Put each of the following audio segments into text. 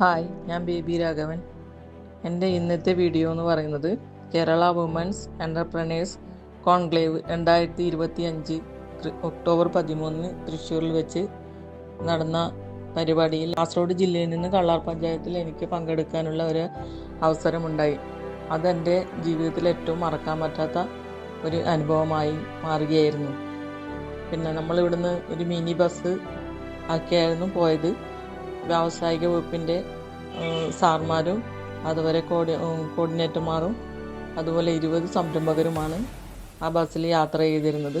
Hi ഞാൻ baby Raghavan. എന്റെ ഇന്നത്തെ വീഡിയോ എന്ന് പറയുന്നത് കേരള വുമൻസ് എന്റർപ്രണേഴ്സ് കോൺക്ലേവ് രണ്ടായിരത്തി ഇരുപത്തി അഞ്ച് ഒക്ടോബർ പതിമൂന്നിന് തൃശ്ശൂരിൽ വെച്ച് നടന്ന പരിപാടിയിൽ കാസർഗോഡ് ജില്ലയിൽ നിന്ന് കള്ളാർ പഞ്ചായത്തിൽ എനിക്ക് പങ്കെടുക്കാനുള്ള ഒരു അവസരമുണ്ടായി. അതെന്റെ ജീവിതത്തിൽ ഏറ്റവും മറക്കാൻ പറ്റാത്ത ഒരു അനുഭവമായി മാറുകയായിരുന്നു. പിന്നെ നമ്മളിവിടുന്ന് ഒരു മിനി ബസ് ആക്കിയായിരുന്നു പോയത്. വ്യാവസായിക വകുപ്പിന്റെ സാർമാരും അതുപോലെ കോഡി കോർഡിനേറ്റർമാരും അതുപോലെ ഇരുപത് സംരംഭകരുമാണ് ആ ബസ്സിൽ യാത്ര ചെയ്തിരുന്നത്.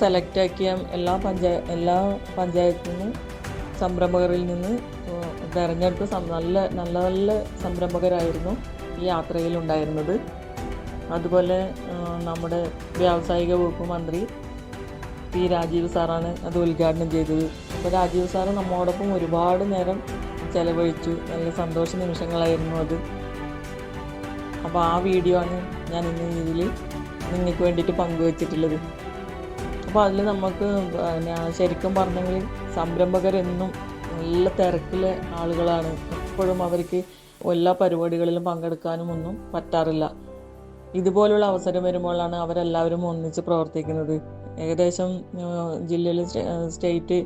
സെലക്ട് ആക്കിയ എല്ലാ പഞ്ചായ എല്ലാ പഞ്ചായത്തിൽ നിന്ന് സംരംഭകരിൽ നിന്ന് തിരഞ്ഞെടുത്ത നല്ല നല്ല നല്ല സംരംഭകരായിരുന്നു ഈ യാത്രയിൽ ഉണ്ടായിരുന്നത്. അതുപോലെ നമ്മുടെ വ്യാവസായിക വകുപ്പ് മന്ത്രി പി രാജീവ് സാറാണ് അത് ഉദ്ഘാടനം ചെയ്തത്. അപ്പോൾ രാജീവ് സാറ് നമ്മോടൊപ്പം ഒരുപാട് നേരം ചിലവഴിച്ചു. നല്ല സന്തോഷ നിമിഷങ്ങളായിരുന്നു അത്. അപ്പോൾ ആ വീഡിയോ ആണ് ഞാൻ ഇന്ന് ഇതിൽ നിങ്ങൾക്ക് വേണ്ടിയിട്ട് പങ്കുവച്ചിട്ടുള്ളത്. അപ്പോൾ അതിൽ നമുക്ക് ശരിക്കും പറഞ്ഞെങ്കിൽ സംരംഭകരെന്നും നല്ല തിരക്കിലെ ആളുകളാണ്. എപ്പോഴും അവർക്ക് എല്ലാ പരിപാടികളിലും പങ്കെടുക്കാനും ഒന്നും പറ്റാറില്ല. ഇതുപോലുള്ള അവസരം വരുമ്പോഴാണ് അവരെല്ലാവരും ഒന്നിച്ച് പ്രവർത്തിക്കുന്നത്. ഏകദേശം ജില്ലയിൽ സ്റ്റേറ്റ്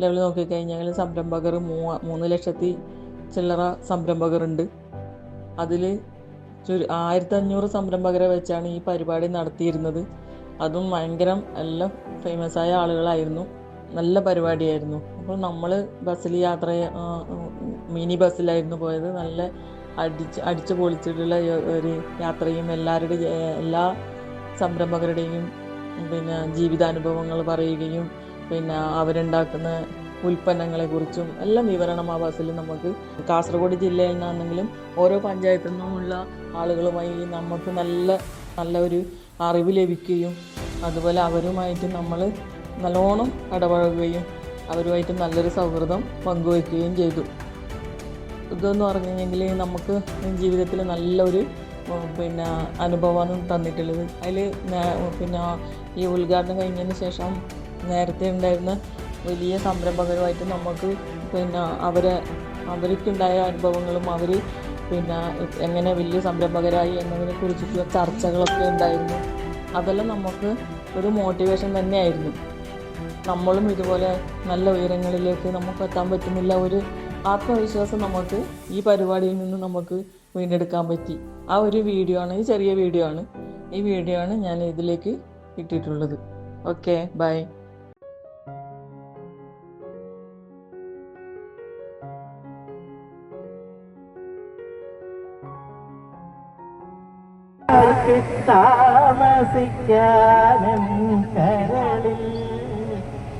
ലെവൽ നോക്കിക്കഴിഞ്ഞാൽ സംരംഭകർ മൂ മൂന്ന് ലക്ഷത്തി ചില്ലറ സംരംഭകരുണ്ട്. അതിൽ ചുരു ആയിരത്തി അഞ്ഞൂറ് സംരംഭകരെ വെച്ചാണ് ഈ പരിപാടി നടത്തിയിരുന്നത്. അതും ഭയങ്കര എല്ലാം ഫേമസ് ആയ ആളുകളായിരുന്നു. നല്ല പരിപാടിയായിരുന്നു. അപ്പോൾ നമ്മൾ ബസ്സിൽ യാത്ര മിനി ബസ്സിലായിരുന്നു പോയത്. നല്ല അടിച്ച് അടിച്ചു പൊളിച്ചിട്ടുള്ള ഒരു യാത്രയും എല്ലാവരുടെയും എല്ലാ സംരംഭകരുടെയും പിന്നെ ജീവിതാനുഭവങ്ങൾ പറയുകയും പിന്നെ അവരുണ്ടാക്കുന്ന ഉൽപ്പന്നങ്ങളെക്കുറിച്ചും എല്ലാം വിവരണം ആ ബസ്സിൽ നമുക്ക് കാസർഗോഡ് ജില്ലയിൽ നിന്നാണെങ്കിലും ഓരോ പഞ്ചായത്തിൽ നിന്നുമുള്ള ആളുകളുമായി നമുക്ക് നല്ല നല്ല ഒരു അറിവ് ലഭിക്കുകയും അതുപോലെ അവരുമായിട്ട് നമ്മൾ നല്ലോണം ഇടപഴകുകയും അവരുമായിട്ട് നല്ലൊരു സൗഹൃദം പങ്കുവയ്ക്കുകയും ചെയ്തു. ഇതെന്ന് പറഞ്ഞു കഴിഞ്ഞെങ്കിൽ നമുക്ക് ജീവിതത്തിൽ നല്ലൊരു പിന്നെ അനുഭവമാണ് തന്നിട്ടുള്ളത്. അതിൽ പിന്നെ ഈ ഉദ്ഘാടനം കഴിഞ്ഞതിന് ശേഷം നേരത്തെ ഉണ്ടായിരുന്ന വലിയ സംരംഭകരുമായിട്ട് നമുക്ക് പിന്നെ അവരെ അവർക്കുണ്ടായ അനുഭവങ്ങളും അവർ പിന്നെ എങ്ങനെ വലിയ സംരംഭകരായി എന്നതിനെ കുറിച്ചിട്ടുള്ള ചർച്ചകളൊക്കെ ഉണ്ടായിരുന്നു. അതെല്ലാം നമുക്ക് ഒരു മോട്ടിവേഷൻ തന്നെയായിരുന്നു. നമ്മളും ഇതുപോലെ നല്ല ഉയരങ്ങളിലേക്ക് നമുക്ക് എത്താൻ പറ്റുന്നില്ല. ഒരു ആത്മവിശ്വാസം നമുക്ക് ഈ പരിപാടിയിൽ നിന്ന് നമുക്ക് വീണ്ടെടുക്കാൻ പറ്റി. ആ ഒരു വീഡിയോ ആണ് ഈ ചെറിയ വീഡിയോ ആണ്. ഈ വീഡിയോ ആണ് ഞാൻ ഇതിലേക്ക് ഇട്ടിട്ടുള്ളത്. ഓക്കെ ബൈ താമസിക്കാനും കരളിൽ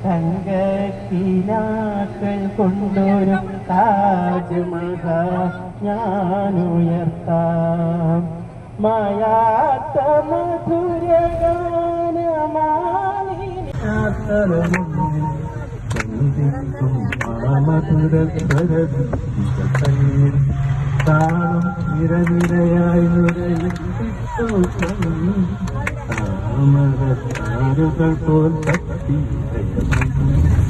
തങ്കക്കിനാക്കൾ കൊണ്ടൊരു താജ്മഹൽ ഞാനുയർത്താം. മായാത്ത ചന്ദിക്കും മാമധുരസ്വരത്തിൽ താളം നിരനിരയായി നുരയും താമരത്താരുകൾ പോൽ തട്ടി Thank you.